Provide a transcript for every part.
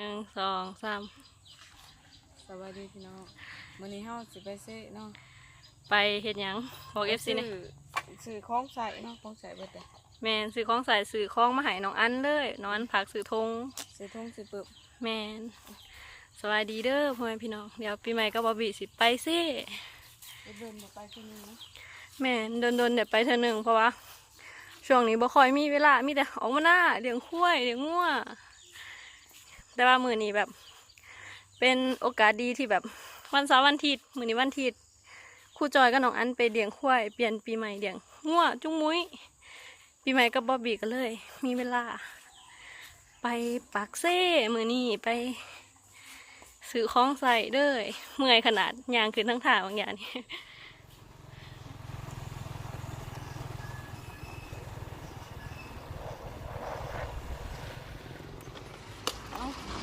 หนึ่งสองสามสวัสดีพี่น้องวันนี้เฮาสิไปซื้อเนาะไปเฮ็ดหยังบอกเอฟซีนี่ซื้อซื้อของใส่เนาะของใส่เบิดเลยแมนซื้อของใส่ซื้อของมาให้น้องอันเลยน้องอันผักซื้อธงซื้อทงซื้อปึบแมนสวัสดีเด้อพ่อแม่พี่น้องเดี๋ยวปีใหม่ก็บอบบี้สิไปซิไปเดินมาไปที่นี่นะแมนโดนโดนๆเดี๋ยวไปเธอหนึ่งเพราะว่าช่วงนี้บ่ค่อยมีเวลามีแต่ออกมาหน้าเลี้ยงคุ้ยเลี้ยงงัว แต่ว่ามือนี้แบบ เป็นโอกาสดีที่แบบวันเสาร์วันอาทิตย์มือนี้วันอาทิตย์ครูจอยกับน้องอันไปเลี้ยงคุ้ยเปลี่ยนปีใหม่เลี้ยงงัวจุ้งมุ้ยปีใหม่กับบอบบี้ก็เลย มีเวลา ไปปากเซ่มือนี้ไปซื้อของใส่เด้อเมื่อยขนาดยางขึ้นทั้งถ่าบางอย่างนี่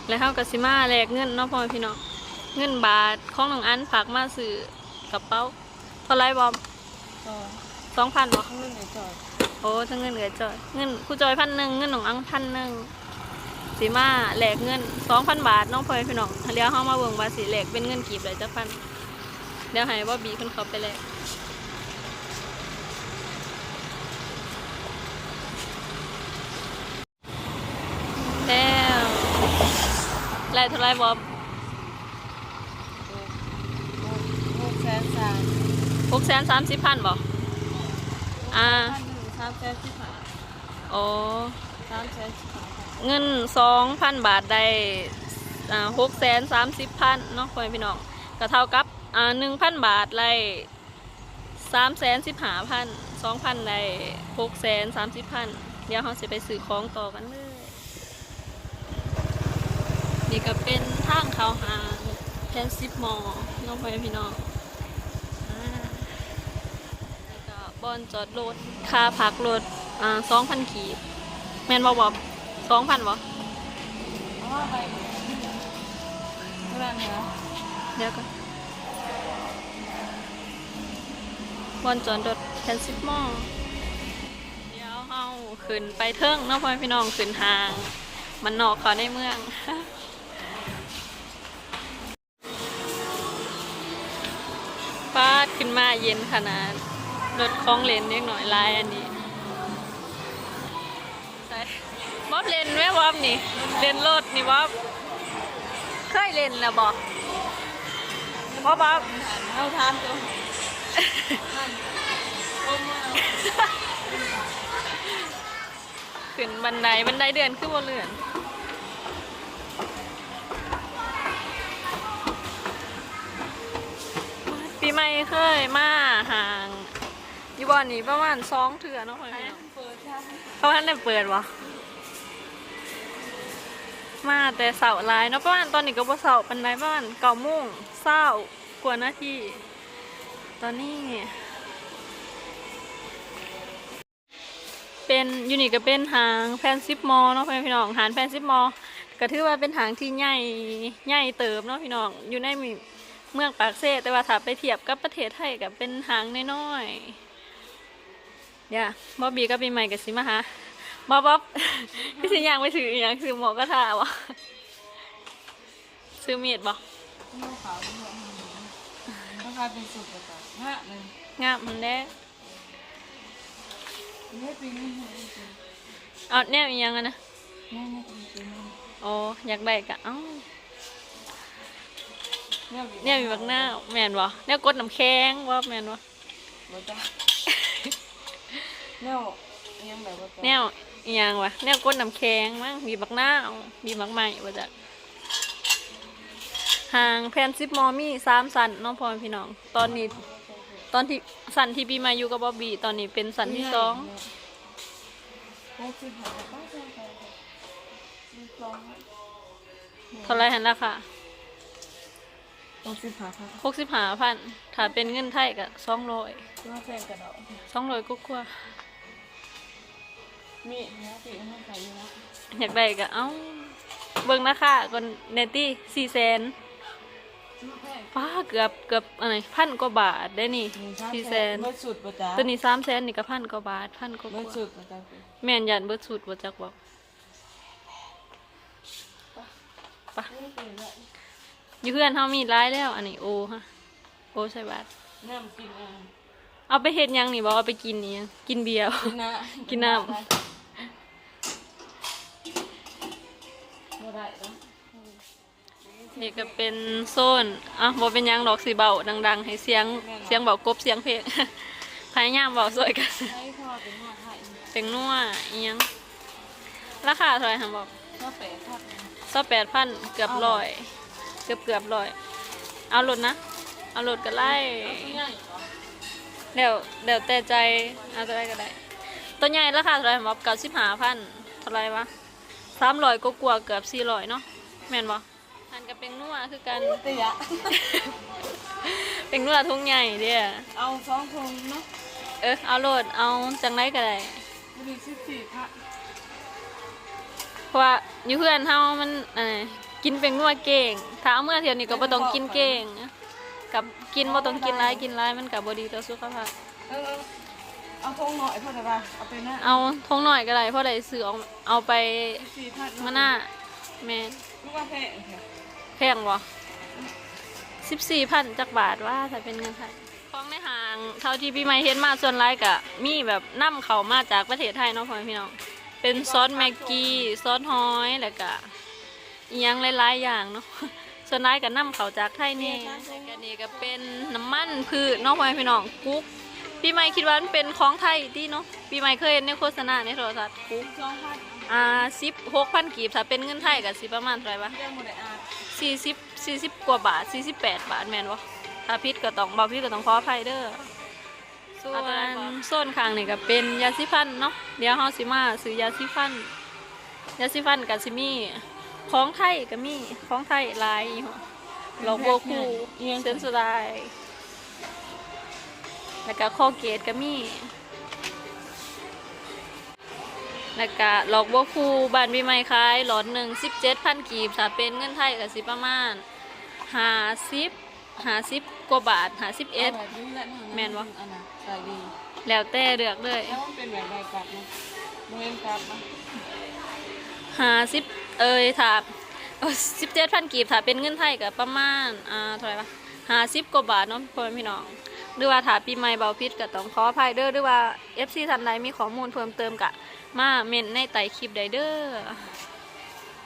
แล้วเขากสิมาแลกเงินเนาะพ่อแม่พี่น้องเงินบาทของน้องอันฝากมาซื้อกระเป๋าเท่าไรบอมก็สองพันบอข้างนึงไอ้จอยโอ้ทั้งเงินเหลือจอยเงินครูจอยพันหนึ่งเงินน้องอังพันหนึ่งสีมาแลกเงินสองพันบาทน้องพ่อแม่พี่น้องเดี๋ยวเขามาเบิ่งว่าสีแลกเป็นเงินกีบเลยจักพันเดี๋ยวให้ว่าบีขึ้นเขาไปแลกแล้วไล่ เท่าไรบอมหกแสนสามหกแสนสามสิบพันบออ่าพันหนึ่งสามแสนสิบห้าโอ้สามแสนสิบห้าเงินสองพันบาทได้หกแสนสามสิบพันเนาะพ่อแม่พี่น้องก็เท่ากับอ่าหนึ่งพันบาทได้สามแสนสิบห้าพันสองพันได้หกแสนสามสิบพันเดี๋ยวเราจะไปซื้อของต่อกันเลย นี่ก็เป็นทางเขาหางแพนซิปมอน้องพ่อแม่พี่น้องอ่าแล้วก็บอนจอดรถค่าพักรถอ่าสองพันกีบแมนบอบอบสองพันบอเอาว่าไปเท่านั้นเหรอเดี๋ยวก่อนบอนจอดรถแพนซิปมอเดี๋ยวเฮาขึ้นไปเทิงเน้องพ่อแม่พี่น้องขึ้นทางมันนอกเขาในเมือง ฟาดขึ้นมาเย็นขนาดรถคล้องเลนเล็กหน่อยลายอันนี้ใส่บ๊อบเลนไหมบ๊อบนี่เลนรถนี่บ๊อบเคยเลนแล้วบอกบ๊อบบ๊อบเอาทานตัวขึ้นบันไดบันไดเดือนขึ้นบนเรือน ปีใหม่เคยมาห่างอยู่บ่อนนี้ประมาณสองเถื่อเนาะพ่อพี่น้องเปิดท่านเขาท่านได้เปิดวะมาแต่เสาร์หลายเนาะประมาณตอนนี้ก็บ่เสาร์ปันไดประมาณเก้าโมงเศร้ากว่านาทีตอนนี้ เป็นยูนิคก็เป็นหางแฟนซิปมอเนาะพี่น้องหางแฟนซิปมอก็ถือว่าเป็นหางที่ใหญ่ใหญ่เติบเนาะพี่น้องอยู่ใน เมืองปากเซ่แต่ว่าถ้าไปเทียบกับประเทศไทยก็เป็นหางน้อยๆเดี๋ยวบอบบี้กับปีใหม่กับสิมาฮะบ๊อบบ๊อบพี่สิยางไปถืออหย่างซื้อหมอกระทาวะซื้อมีดบ่นิ้วขาวนิ้วหางราคาเป็นสุดประกาศห้าหนึ่งงามมันแน่นี่ปีนี้ให้ปีเอาแนวอีหยังอะนะนี่นี่ปีปีนี้โอ้อยากได้กะเอ้า เนี่ยเนี่ยมีบักหน้าแมนวะเนี่ยกดน้ำแข็งว่าแมนวะบ่จ้ะเนี่ยยังแบบว่าแนวอีหยังวะแนวกดน้ำแข็งมั้งมีบักหน้ามีบักใหม่ว่าจะห่างแพนซิปมอมี่สามสันน้องพลอยพี่น้อง ตอนนี้ตอนที่สันที่ปีมาอยู่กับบอบบี้ตอนนี้เป็นสันที่สองหกสิบห้าป้าจ้าไปสิบสองเท่าไรหันราคา หกสิบห้าพันหกสิบห้าพันถ้าเป็นเงินไทยก็สองร้อยก็แพงกระดอกสองร้อยก็กว่ามีเนื้อปีมันขายอยู่นะอยากได้ก็เอ้าเบิ่งราคาก่อนเนตี้สี่แสนแพงป้าเกือบเกือบอะไรพันกว่าบาทได้นี่สี่แสนเบิดสุดประจ้าตัวนี้สามแสนนี่ก็พันกว่าบาทพันกว่าเบิดกว่าสุดประจ้าแม่นยันเบิดสุดบ่จักบอกปะไม่เป็นไร อยู่เพื่อนเฮามีร้ายแล้ว อันนี้โอฮะโอใส่บาทน้ำกินอะเอาไปเฮ็ดหยังนี่บ่เอาไปกินนี่ยังกินเบียร์กินน้กินน้ำบ่ได้เนาะนี่ก็เป็นโซนอะบ่เป็นหยังดอกสิเบาดัง ๆ ให้เสียงเสียงเบากบเสียงเพลงพยายามเบาสวยกันใช้พ่อเป็นหัวไทยเป็นนัวอีหยังราคาเท่าไหร่หั่นบอกก็แปดพันซอแปดพันเกือบร้อย เกือบเกือบร้อย เอารถนะ เอารถก็ไล่เอาง่ายเหรอเดี๋ยวเดี๋ยวแต่ใจเอาตัวใดก็ได้ ตัวใหญ่ราคาเท่าไหร่หั่นบอกเก้าสิบห้าพันเท่าไหร่วะสามร้อยก็กลัวาๆเกือบสี่ร้อยเนาะแม่นบ่อันกับเป็นนัวคือกันเตี้ยเป็นนัวทุ่งใหญ่เด้อเอาสองพงเนาะเออเอาโหลดเอาจังไรก็ได้มีสิบสี่พันเพราะว่าอยู่เพื่อนเฮามันอะไร กินเป็นนัวเก่งถ้าเอาเมื่อเที่ยวนี้ก็บ่ต้องกินเก่งกับกินบ่ต้องกินหลายกินหลายมันก็บ่ดีต่อสุขภาพเออเอาทงหน่อยพอได้ป่ะเอาไปหน้าเอาทงหน่อยก็ได้เพราะได้ซื้อเอาเอาไปสิบสี่พันมาหน้าแม่นลูกว่าแพงแค่แพงบ่14,000จักบาทว่าถ้าเป็นเงินไทยของในห้างเท่าที่พี่ไม่เห็นมาส่วนหลายก็มีแบบนํเข้ามาจากประเทศไทยเนาะพ่อแม่พี่น้องเป็นซอสแม็กกี้ซอสฮอยแล้วก็ อียังหลายๆอย่างเนาะส่วนหลายก็นำเขาจากไทยนี่ก็นี่ก็เป็นน้ำมันพืชนาะพ่อแม่พี่น้องกุ๊กพี่ใหม่คิดว่ามันเป็นของไทยที่เนาะพี่ใหม่เคยเห็นในโฆษณาในโทรทัศน์กุ๊กอ่าสิบหกพันกีบถ้าเป็นเงินไทยก็สิประมาณเท่าไหร่วะเรื่องสี่สิบสี่สิบกว่าบาทสี่สิบแปดบาทแมนวะถ้าพิษก็ต้องบอกพิษก็ต้องขออภัยเด้อส่วนโซนข้างนี่ก็เป็นยาสีฟันเนาะเดี๋ยวเฮาสิมาซื้อยาสีฟัน ยาสีฟันกับซิมี่ ของไทยก็มีของไทยหลายยี่ห้อลอกโบคูเซนสไดแล้วก็คอเกตก็มีแล้วก็ลอกโบคูบ้านมีไม้ขายหลอดหนึ่งสิบเจ็ดพันกีบถ้าเป็นเงินไทยก็สิประมาณห้าสิบห้าสิบกว่าบาทห้าสิบเอ็ดาแบบนี้แหละะแม่นวะอันน่ะใส่ดีแล้วแต่เลือกเลยแล้วมันเป็นแบบใบกลับนะโมเมนกลับนะห้าสิบ เอ้ยถ้าสิบเจ็ดพันกีบถ้าเป็นเงินไทยก็ประมาณอ่าเท่าไหร่ปะห้าสิบกว่าบาทเนาะพ่อแม่พี่น้องหรือว่าถ้าปีใหม่เบาพิษก็ต้องขออภัยเด้อหรือว่า FC ท่านใดมีข้อมูลเพิ่มเติมกะมาเมนในไต่คลิปใดเด้อ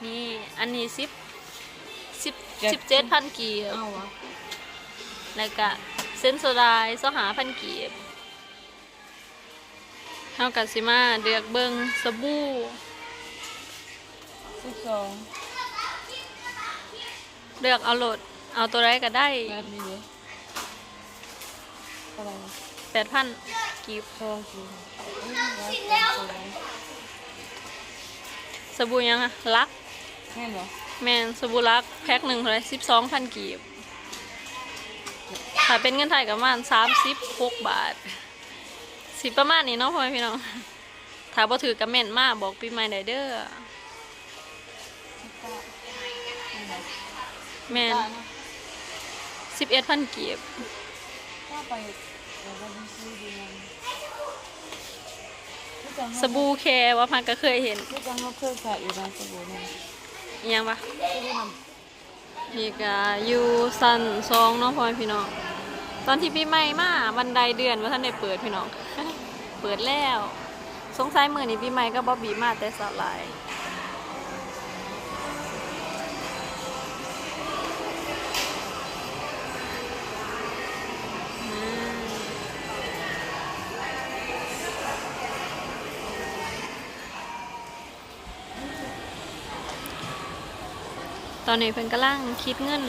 นี่อันนี้สิบสิบสิบเจ็ดพันกีบเอาวะแล้วก็เซนโซไดสหาพันกีบเท่ากับสิมาเดือกเบิงสบู่ สิบสองเลือกเอาโหลด เอาตัวไรก็ได้แบบนี้เลยอะไรวะแปดพันกีบทองสีสิแล้วสบู่ยังอะลัก แม่นเหรอแมนสบู่ลักแพ็คหนึ่งเท่าไหรสิบสองพันกีบถ้าเป็นเงินไทยก็ประมาณสามสิบหกบาท สิประมาณนี้เนาะพ่อแม่พี่น้อง ถ้าบ่ถือกระเม่นมาบอกปีใหม่ได้เด้อ แมนสิบเอ็ดพันกีบถ้าไปเดี๋ยวเราไปซื้อดีมันสบู่แคร์ว่าพันก็เคยเห็นที่จังเราเคยใส่อยู่ในสบู่มันอิหยังปะสบู่มันนี่ก็อยู่สันซองเนาะพ่อแม่พี่น้อง ตอนที่ปีใหม่มาบันไดเดือนว่าท่านได้เปิดพี่น้อง เปิดแล้ว สงสัยมือนี้ปีใหม่ก็บอบบีมาแต่สลาย ตอนนี้เพิ่นกำลังคิดเงิน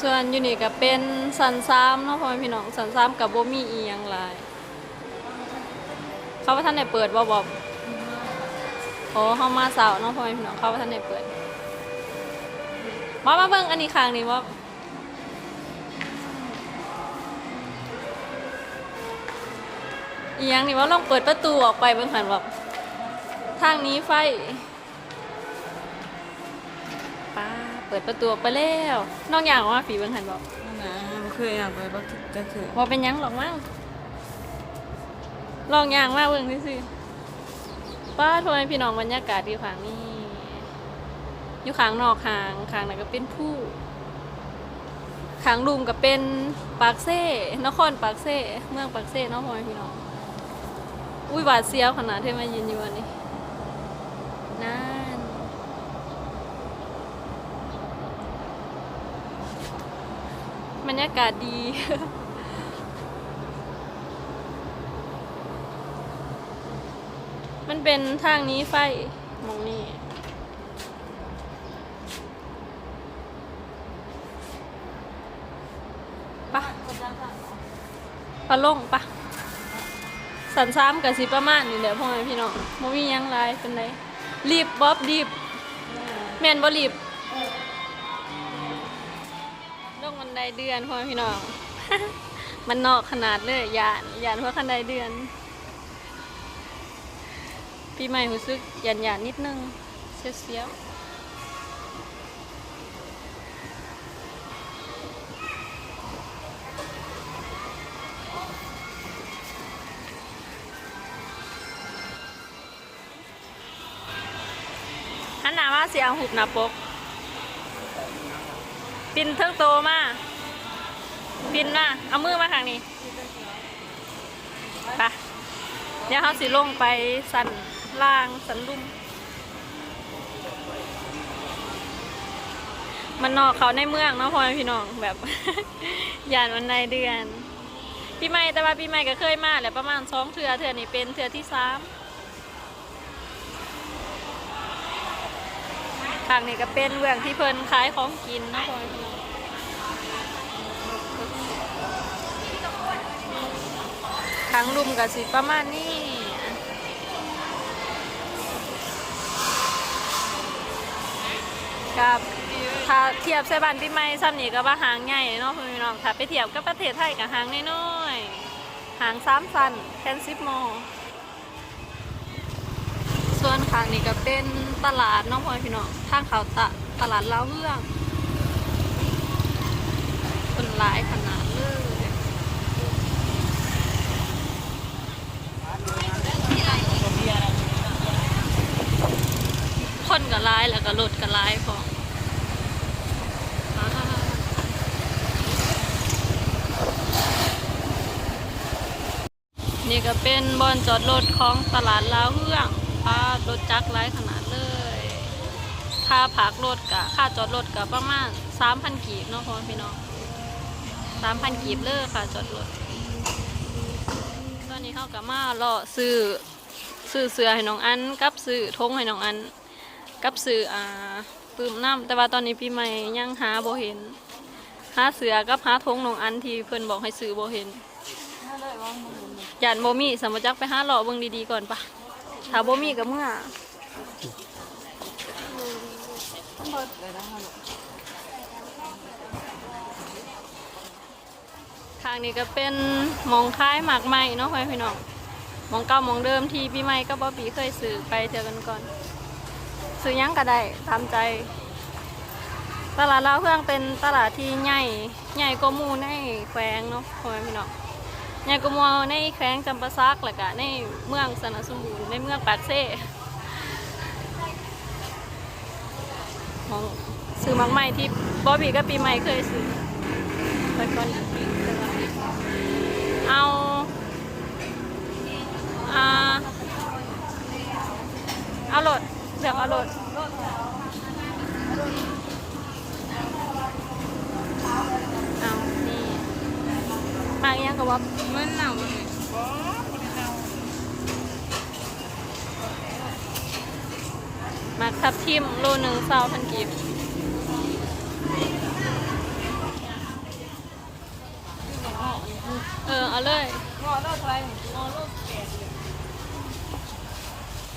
ส่วนอยู่นี่ก็เป็นสันซ้ำเนาะพ่อแม่พี่น้องสันซ้ำกับบ่มีอียังหลายเขาว่าท่านได้เปิดบ่บอบโอ้เฮามาเสาร์เนาะพ่อแม่พี่น้องเขาว่าท่านได้เปิดมามาเบิ่งอันนี้ข้างนี้ว่า อีหยังนี่ว่าลองเปิดประตูออกไปเบิ่งหันว่าทางนี้ไฟป้าเปิดประตูออกไปแล้วนอกอย่างว่าฝีเบิ่งหันบอกนั่นนะไม่เคยอยากไปบักทึกก็คือว่าเป็นหยังหรอกมั้งลองย่างมาเบิ่งซื่อๆป้าทำไมพี่น้องบรรยากาศดีขวางนี่อยู่ข้างนอกข้างข้างนั้นก็เป็นผู้ข้างลุมก็เป็นปากเซ่นครปากเซ่เมืองปากเซ่เนาะพ่อแม่พี่น้อง อุ้ยหวาดเสียวขนาดที่มายืนอยู่อันนี้นั่นบรรยากาศดีมันเป็นทางนี้ไฟมองนี่ปะปะลงปะ สันซ้ำกับสิประมาณนี่แหละพ่อแม่พี่น้องโมมีหยังไรเป็นไรรีบบ๊อบรีบแม่นบ่รีบลงบันไดเดือนพ่อแม่พี่น้อง มันนอกขนาดเลยยานยานเพราะคันไดเดือน ปีใหม่รู้สึกหยานหยานๆนิดนึงเสียว หนหน้ามาเสียงหุบหน้าปก ปินเทิงโตมาปินมาเอามือมาทางนี้ไปเดี๋ยวเขาสิลงไปสันล่างสันลุ่ม มันนอกเขาในเมืองเนาะพ่อพี่น้องแบบยานวันในเดือนปีใหม่แต่ว่าปีใหม่ก็เคยมาแหละประมาณสองเทือเทือนี้เป็นเทือที่สาม ทางนี้ก็เป็นเมืองที่เพิ่นขายของกินนะพ่อแม่พี่น้องทางลุมกับสิประมาณนี้กับถ้าเทียบใส่บ้านปีใหม่ซ้ำนี่ก็ว่าหางใหญ่เนาะพ่อแม่พี่น้องถ้าไปเทียบกับประเทศไทยกับหางน้อยๆหางสามสันแคนซิปโมส่วนขางนี้ก็เป็น ตลาดน้องพ่อยพี่น้องทางเขาตะตลาดลาวเรื่องคนหลายขนาดเลยคนก็ร้ายแล้วก็รถก็ร้ายพอนี่ก็เป็นบอนจอดรถของตลาดลาวเฮืองพารถจักรร้ายขนาด ค่าพักรถกะค่าจอดรถกะประมาณสามพันกีบเนาะพ่อพี่น้องสามพันกีบเลยค่ะจอดรถตอนนี้เขากะมาเลาะซื้อซื้อเสือให้น้องอันกับซื้อธงให้น้องอันกับสื่ออ่าปืมน้ำแต่ว่าตอนนี้พี่ใหม่ยังหาโบเห็นหาเสือกับหาทงน้องอันที่เพิ่อนบอกให้ซื้อโบเห็นน่าเลยามึงมึงยานบ่มีสมมจักไปหาหล่อเบิ่งดีๆก่อนปะถ้าบ่มีก็เมื่อ เปิดเลยนะฮัลโหลทางนี้ก็เป็นหมองคล้ายหมากไม้เนาะพี่น้องหมองเก่าหมองเดิมที่พี่ใหม่กับบ่ปีเคยซื้อไปเจอกันก่อน ซื้อยังก็ได้ตามใจ ตลาดลาวเพื่องเป็นตลาดที่ใหญ่ใหญ่กว่ามูในแขวงเนาะพี่น้องใหญ่กว่ามูในแขวงจำปาซักแล้วก็ในเมืองสนสมบูรณ์ในเมืองปากเซ่ หมองซื้อมากไม้ที่บ่ปีกับปีใหม่เคยซื้อไปก่อนอีเอาอ่าเอาโหลดเดี๋ยวเอาโหลดเอานี่มาอีกอยังกับว่ามันหนาวมัน มาทับทิมโลหนึ่งเศร้าพันกีบเออ เอาเลยงอเลิกอะไรงอโล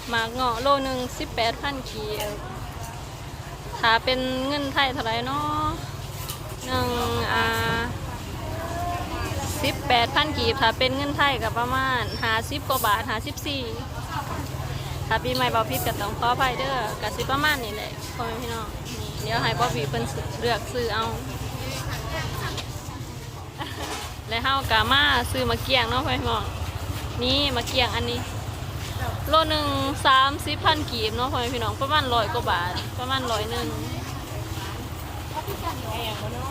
หมากเงาะโลหนึ่งสิบแปดพันกีบถ้าเป็นเงินไทยเท่าไหรเนาะหนึ่งอ่าสิบแปดพันกีบถ้าเป็นเงินไทยกับประมาณหาสิบกว่าบาทหาสิบสี่ ถ้าปีใหม่บอพิดก็ต้องขออภัยเด้อก็สิประมาณนี้แหละพ่อแม่พี่น้องนี่เดี๋ยวให้บอบีเพิ่นเลือกซื้อเอา และเฮากามาซื้อมาเกี่ยงเนาะพ่อแม่พี่น้องนี่มาเกียงอันนี้ โลหนึ่งสามสิบพันกีบเนาะพ่อแม่พี่น้องประมาณร้อยกว่าบาท ประมาณร้อยหนึ่ง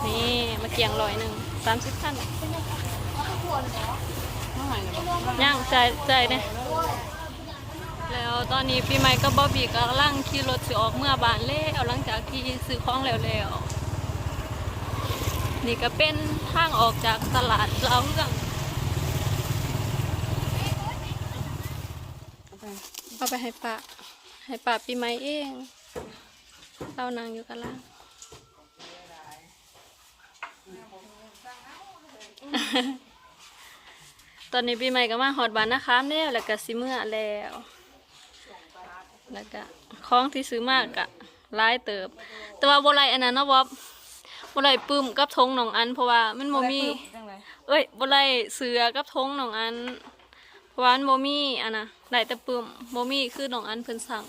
นี่มาเกียงร้อยหนึ่งสามสิบพันย่างใจใจเนี่ย แล้วตอนนี้ปีใหม่ก็บอบบี้กำลังขี่รถสิออกเมื่อบานเล่วหลังจากที่ซื้อของแล้วแล้วนี่ก็เป็นทางออกจากตลาดเราเรื่องเอาไปให้ป้าให้ป้าปีใหม่เอง เรานางอยู่กันล่างตอนนี้ปีใหม่ก็มาหอดบานนะคะแล้วแล้วก็สิเมื่อแล้ว แล้วก็ของที่ซื้อมากอะหลายเติบ แต่ว่าบ่ไรอันนั้นเนาะบ๊อบบ่ไรปึ้มกับทงหนองอัน เพราะว่ามันบ่มีจังไรเอ้ยบ่ได้เสือกับธงน้องอันเพราะว่ามันบ่มีอันน่ะได้แต่ปึ้มบ่มีคือน้องอันเพิ่นสั่ง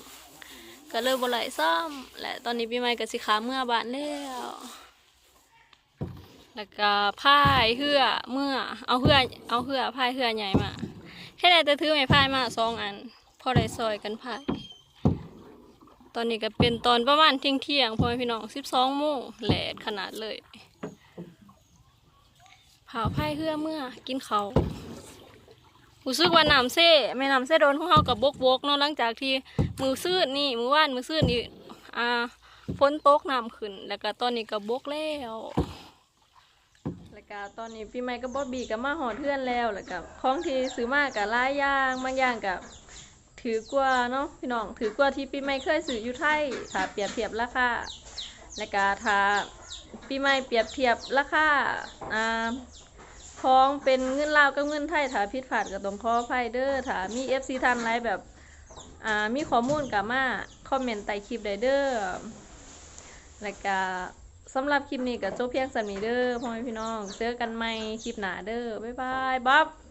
ก็เลยบ่ไหลซ้ำและตอนนี้ปีใหม่ก็สิขาเมื่อบ้านแล้วแล้วก็พายเหือเมื่อเอาเหือเอาเหือพายเหือใหญ่มาแค่ได้แต่ถือไม้พายมาสองอันพอได้ซอยกันพาย ตอนนี้ก็เป็นตอนประมาณเที่ยงเที่ยงพ่อแม่พี่น้อง12โมงแหลดขนาดเลยเผาไผ่เพื่อเมื่อกินเขาวรู้สึกว่าน้ำเซ่แม่น้ำเซ่โดนของเฮากับบกบกเนาะหลังจากที่มือซื่นนี่มือว่านมือซื่นนี่อ่าฝนตกน้ำขึ้น แล้วก็ตอนนี้ก็บกแล้วแล้วก็ตอนนี้พี่ไม้ก็บอบบี้ก็มาหอดเพื่อนแล้วแล้วก็ของที่ซื้อมากับลายอย่างบางอย่างกับ ถือกว่าเนาะพี่น้องถือกว่าที่พี่ไม้เคยซื้ออยู่ไทยถ้าเปรียบเทียบราคาแล้วก็ถ้าปีใหม่เปรียบเทียบราคาอ่าของเป็นเงินลาวกับเงินไทยถ้าผิดพลาดก็ต้องขออภัยเด้อถ้ามี FC ทันไรแบบอ่ามีข้อมูลกับมาคอมเมนต์ใต้คลิปได้เด้อแล้วก็สำหรับคลิปนี้ก็จบเพียงสำนี้เด้อพ่อแม่พี่น้อง เจอกันใหม่คลิปหน้าเด้อบ๊ายบายบ๊อบ